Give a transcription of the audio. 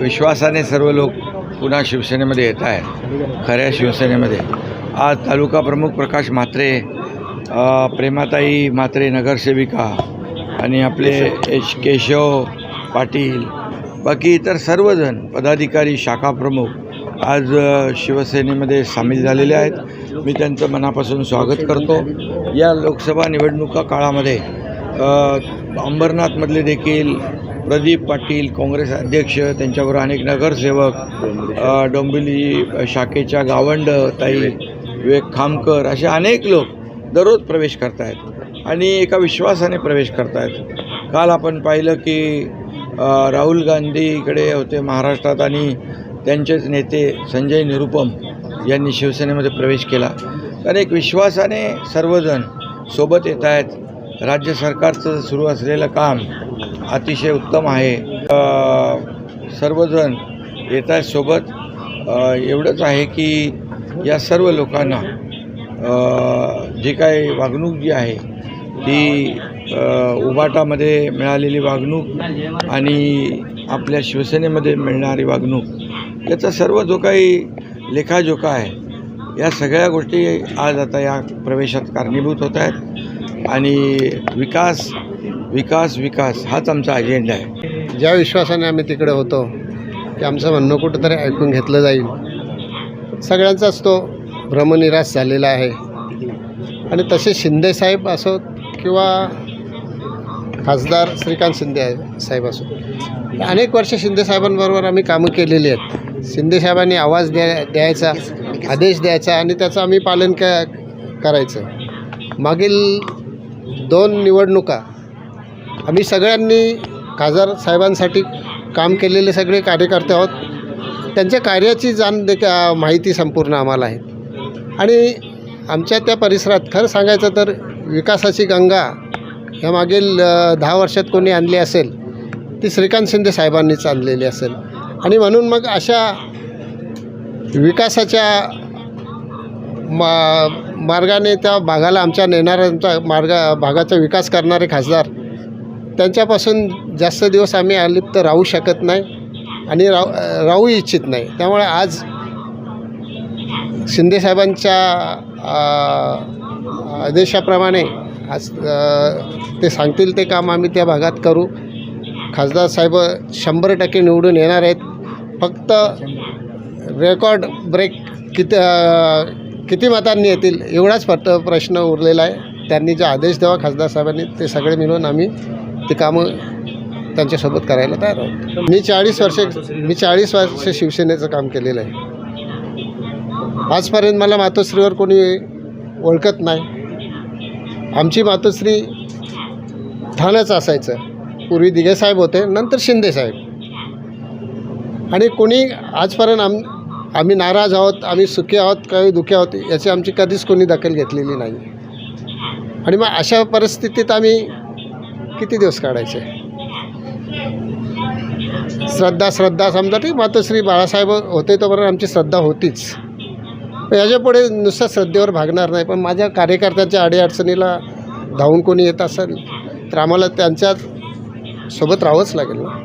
विश्वासाने सर्व लोक पुन्हा शिवसेनेमध्ये येत आहेत. खऱ्या शिवसेनेमध्ये. आज तालुका प्रमुख प्रकाश म्हात्रे प्रेमाताई म्हात्रे नगरसेविका आणि आपले एच केशव पाटील बाकी इतर सर्वजण पदाधिकारी शाखा प्रमुख आज शिवसेनेमध्ये सामील झालेले आहेत. मी त्यांचं मनापासून स्वागत करतो. या लोकसभा निवडणुका काळामध्ये अंबरनाथमधले देखील प्रदीप पाटील काँग्रेस अध्यक्ष त्यांच्याबरोबर अनेक नगरसेवक डोंबिवली शाखेच्या गावंड ताई विवेक खामकर असे अनेक लोक दररोज प्रवेश करत आहेत आणि एका विश्वासाने प्रवेश करत आहेत काल आपण पाहिलं की राहुल गांधी इकडे होते महाराष्ट्रात आणि त्यांचेच नेते संजय निरुपम यांनी शिवसेनेमध्ये प्रवेश केला. तर एक विश्वासाने सर्वजण सोबत येत आहेत राज्य सरकारचं सुरू असलेलं काम अतिशय उत्तम आहे. सर्वजण येत आहेत सोबत एवढंच आहे की या सर्व लोकांना जी काय वागणूक जी आहे ती उबाटामध्ये मिळालेली वागणूक आणि आपल्या शिवसेनेमध्ये मिळणारी वागणूक याचा सर्व जो काही लेखाजोखा आहे या सगळ्या गोष्टी आज आता या प्रवेशात कारणीभूत होत आहेत. आणि विकास विकास विकास हाच आमचा अजेंडा आहे. ज्या विश्वासाने आम्ही तिकडे होतो की आमचं म्हणणं कुठंतरी ऐकून घेतलं जाईल. सगळ्यांचाच तो भ्रमनिराश झालेला आहे. आणि तसे शिंदेसाहेब असो किंवा खासदार श्रीकांत शिंदे आहे- साहेब असो. अनेक वर्ष शिंदेसाहेबांबरोबर आम्ही कामं केलेली आहेत. शिंदेसाहेबांनी आवाज द्या द्यायचा आदेश द्यायचा आणि त्याचं आम्ही पालन क करायचं. मागील दोन निवडणुका आम्ही सगळ्यांनी खासदार साहेबांसाठी काम केलेले सगळे कार्यकर्ते आहोत. त्यांच्या कार्याची जाण देख माहिती संपूर्ण आम्हाला आहे. आणि आमच्या त्या परिसरात खरं सांगायचं तर विकासाची गंगा या मागील दहा वर्षात कोणी आणली असेल ती श्रीकांत शिंदे साहेबांनीच आणलेली असेल. आणि म्हणून मग अशा विकासाच्या मा मार्गाने त्या भागाला आमच्या नेणाऱ्यांचा मार्ग भागाचा विकास करणारे खासदार त्यांच्यापासून जास्त दिवस आम्ही अलिप्त राहू शकत नाही आणि राह राहू इच्छित नाही. त्यामुळे आज शिंदेसाहेबांच्या आदेशाप्रमाणे आज ते सांगतील ते काम आम्ही त्या भागात करू. खासदार साहेब शंभर टक्के निवडून येणार आहेत. फक्त रेकॉर्ड ब्रेक किती किती मतांनी येतील एवढाच फक्त प्रश्न उरलेला आहे. त्यांनी जो आदेश द्यावा खासदार साहेबांनी ते सगळे मिळून आम्ही ते कामं त्यांच्यासोबत करायला तयार आहोत. मी चाळीस वर्ष मी चाळीस वर्ष शिवसेनेचं काम केलेलं आहे. आजपर्यंत मला मातोश्रीवर कोणी ओळखत नाही. आमची मातोश्री ठाण्याचं असायचं. पूर्वी दिघेसाहेब होते नंतर शिंदेसाहेब आणि कोणी आजपर्यंत आम आम्ही नाराज आहोत आम्ही सुखी आहोत काही दुखी आहोत याची आमची कधीच कोणी दखल घेतलेली नाही. आणि मग अशा परिस्थितीत आम्ही किती दिवस काढायचे? श्रद्धा श्रद्धा समजा ठीक मातोश्री बाळासाहेब होते तोपर्यंत आमची श्रद्धा होतीच. याच्यापुढे नुसतं श्रद्धेवर भागणार नाही पण माझ्या कार्यकर्त्यांच्या अडीअडचणीला धावून कोणी येत असेल तर आम्हाला त्यांच्यासोबत राहावंच लागेल ना.